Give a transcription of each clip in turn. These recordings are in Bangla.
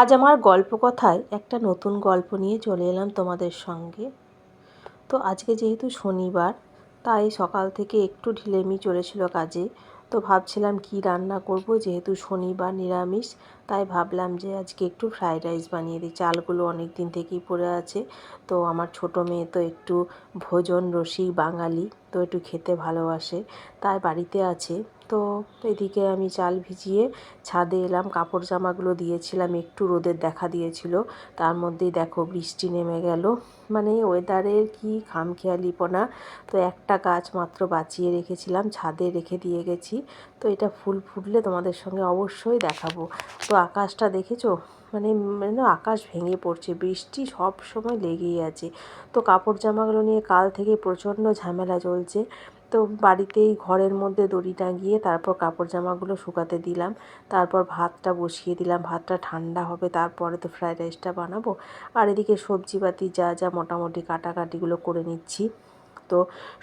আজ আমার গল্প কথায় একটা নতুন গল্প নিয়ে চলে এলাম তোমাদের সঙ্গে। তো আজকে যেহেতু শনিবার, তাই সকাল থেকে একটু ঢিলেমি চলেছিল কাজে। তো ভাবছিলাম কি রান্না করব, যেহেতু শনিবার নিরামিষ তাই ভাবলাম যে আজকে একটু ফ্রাইড রাইস বানিয়ে দিই। চালগুলো অনেক দিন থেকেই পড়ে আছে। তো আমার ছোট মেয়ে তো একটু ভোজন রসিক বাঙালি, তো একটু খেতে ভালোবাসে, তাই বাড়িতে আছে। তো এদিকে আমি চাল ভিজিয়ে ছাদে এলাম, কাপড় জামাগুলো দিয়েছিলাম, একটু রোদের দেখা দিয়েছিল। তার মধ্যেই দেখো বৃষ্টি নেমে গেল। মানে ওয়েদারের কি খামখেয়ালিপনা। তো একটা গাছ মাত্র বাঁচিয়ে রেখেছিলাম, ছাদে রেখে দিয়ে গেছি। তো এটা ফুল ফুটলে তোমাদের সঙ্গে অবশ্যই দেখাবো। তো আকাশটা দেখেছ? মানে মানে আকাশ ভেঙে পড়ছে, বৃষ্টি সব সময় লেগেই আছে। তো কাপড় জামাগুলো নিয়ে কাল থেকে প্রচণ্ড ঝামেলা চলছে। তো বাড়িতেই ঘরের মধ্যে দড়ি টাঙিয়ে তারপর কাপড় জামাগুলো শুকাতে দিলাম। তারপর ভাতটা বসিয়ে দিলাম। ভাতটা ঠান্ডা হবে, তারপরে তো ফ্রায়েড রাইসটা বানাবো। আর এদিকে সবজিপাতি যা যা মোটামুটি কাটাকাটিগুলো করে নিচ্ছি। তো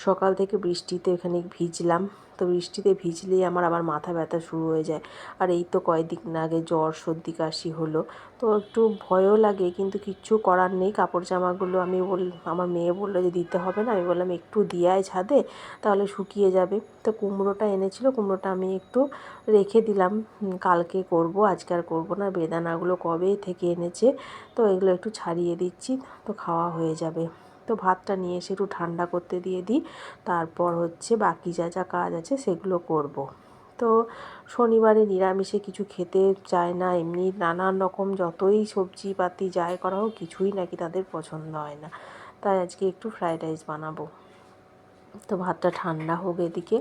সকাল থেকে বৃষ্টিতে এখানে ভিজলাম। তো বৃষ্টিতে ভিজলেই আমার আবার মাথা ব্যথা শুরু হয়ে যায়। আর এই তো কয়েকদিন আগে জ্বর, সর্দি, কাশি হলো। তো একটু ভয়ও লাগে, কিন্তু কিচ্ছু করার নেই। কাপড় জামাগুলো আমি বল, আমার মেয়ে বলল যে দিতে হবে না। আমি বললাম, একটু দিয়ায় ছাদে, তাহলে শুকিয়ে যাবে। তো কুমড়োটা এনেছিল, কুমড়োটা আমি একটু রেখে দিলাম। কালকে করব, আজকে আর করব না। বেদানাগুলো কবে থেকে এনেছে, তো এগুলো একটু ছাড়িয়ে দিচ্ছি, তো খাওয়া হয়ে যাবে। তো ভাতটা নিয়ে এসে একটু ঠান্ডা করতে দিয়ে দিই। তারপর হচ্ছে বাকি যা যা কাজ আছে সেগুলো করব। তো শনিবারে নিরামিষে কিছু খেতে চায় না, এমনি নানান রকম যতই সবজি পাতি যাই করা হোক কিছুই নাকি তাদের পছন্দ হয় না। তাই আজকে একটু ফ্রায়েড রাইস বানাবো। তো ভাতটা ঠান্ডা হোক এদিকে।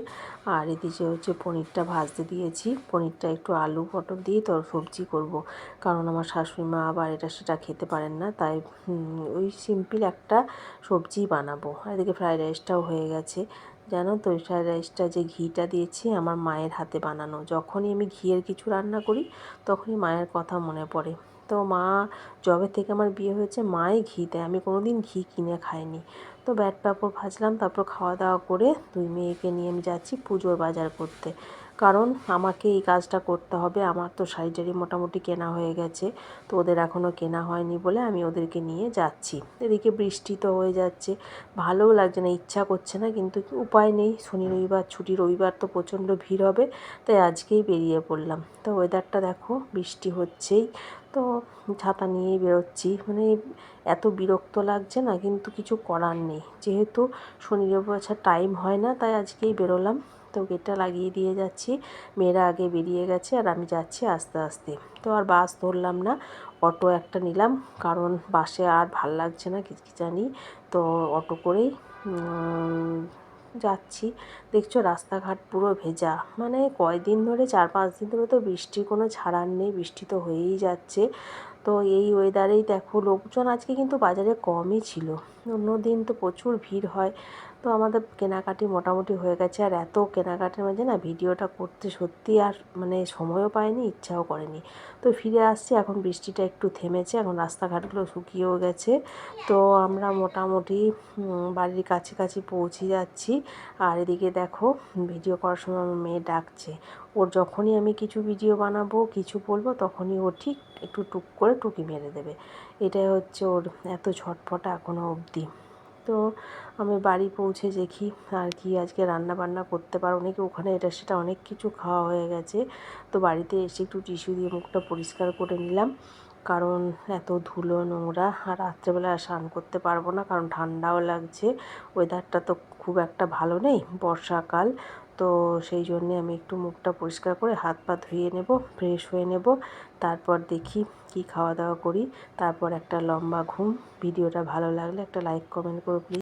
আর এদিকে হচ্ছে পনিরটা ভাজতে দিয়েছি। পনিরটা একটু আলু পটল দিয়ে তো সবজি করব। কারণ আমার শাশুড়ি মা আবার এটা সেটা খেতে পারেন না। তাই ওই সিম্পল একটা সবজি বানাবো। এদিকে ফ্রায়েড রাইসটাও হয়ে গেছে। জানো তো ফ্রায়েড রাইসটা যে ঘিটা দিয়েছি আমার মায়ের হাতে বানানো। যখনই আমি ঘিয়ের কিছু রান্না করি, তখনই মায়ের কথা মনে পড়ে। তো মা যবে থেকে আমার বিয়ে হয়েছে, মাই ঘি দেয়। আমি কোনো দিন ঘি কিনে খাইনি। তো ব্যাট পাঁপড় ভাজলাম, তারপর খাওয়া দাওয়া করে দুই মেয়েকে নিয়ে আমি যাচ্ছি পুজোর বাজার করতে। কারণ আমাকে এই কাজটা করতে হবে। আমার তো শাড়ি মোটামুটি কেনা হয়ে গেছে। তো ওদের এখনও কেনা হয়নি বলে আমি ওদেরকে নিয়ে যাচ্ছি। এদিকে বৃষ্টি তো হয়ে যাচ্ছে। ভালোও লাগছে না, ইচ্ছা করছে না, কিন্তু উপায় নেই। শনি রবিবার, ছুটি রবিবার তো প্রচণ্ড ভিড় হবে, তাই আজকেই বেরিয়ে পড়লাম। তো ওয়েদারটা দেখো, বৃষ্টি হচ্ছেই। তো ছাতা নিয়েই বেরোচ্ছি। মানে এত বিরক্ত লাগছে না, কিন্তু কিছু করার নেই। যেহেতু শনি রবিবার টাইম হয় না, তাই আজকেই বেরোলাম। তো গেটটা লাগিয়ে দিয়ে যাচ্ছি। মেয়েরা আগে বেরিয়ে গেছে আর আমি যাচ্ছি আস্তে আস্তে। তো আর বাস ধরলাম না, অটো একটা নিলাম, কারণ বাসে আর ভালো লাগছে না কিছু জানি। তো অটো করেই যাচ্ছি। দেখছ রাস্তাঘাট পুরো ভেজা। মানে কয়দিন ধরে, চার পাঁচ দিন ধরে তো বৃষ্টির কোনো ছাড়ার নেই, বৃষ্টি তো হয়েই যাচ্ছে। তো এই ওয়েদারেই দেখো, লোকজন আজকে কিন্তু বাজারে কমই ছিল। অন্য দিন তো প্রচুর ভিড় হয়। তো আমাদের কেনাকাটি মোটামুটি হয়ে গেছে। আর এত কেনাকাটির মাঝে না ভিডিওটা করতে সত্যি আর মানে সময়ও পায়নি ইচ্ছাও করেনি। তো ফিরে আসছি, এখন বৃষ্টিটা একটু থেমেছে, এখন রাস্তাঘাটগুলো শুকিয়েও গেছে। তো আমরা মোটামুটি বাড়ির কাছাকাছি পৌঁছে যাচ্ছি। আর এদিকে দেখো, ভিডিও করার সময় আমার মেয়ে ডাকছে। ওর যখনই আমি কিছু ভিডিও বানাবো, কিছু বলব, তখনই ও ঠিক একটু টুক করে টুকি মেরে দেবে। এটাই হচ্ছে ওর এত ছটফটা এখনও অবধি। তো আমি বাড়ি পৌঁছে দেখি আর কি আজকে রান্না বান্না করতে পারো নাকি ওখানে এটা সেটা অনেক কিছু খাওয়া হয়ে গেছে। তো বাড়িতে এসে একটু টিস্যু দিয়ে মুখটা পরিষ্কার করে নিলাম। কারণ এত ধুলো, নোংরা আর রাত্রেবেলা স্নান করতে পারব না, কারণ ঠান্ডাও লাগছে। ওয়েদারটা তো খুব একটা ভালো নেই, বর্ষাকাল। তো সেই জন্যে আমি একটু মুখটা পরিষ্কার করে হাত পা ধুয়ে নেব ফ্রেশ হয়ে নেব। তারপর দেখি কি খাওয়া দাওয়া করি। তারপর একটা লম্বা ঘুম। ভিডিওটা ভালো লাগলে একটা লাইক কমেন্ট করো প্লিজ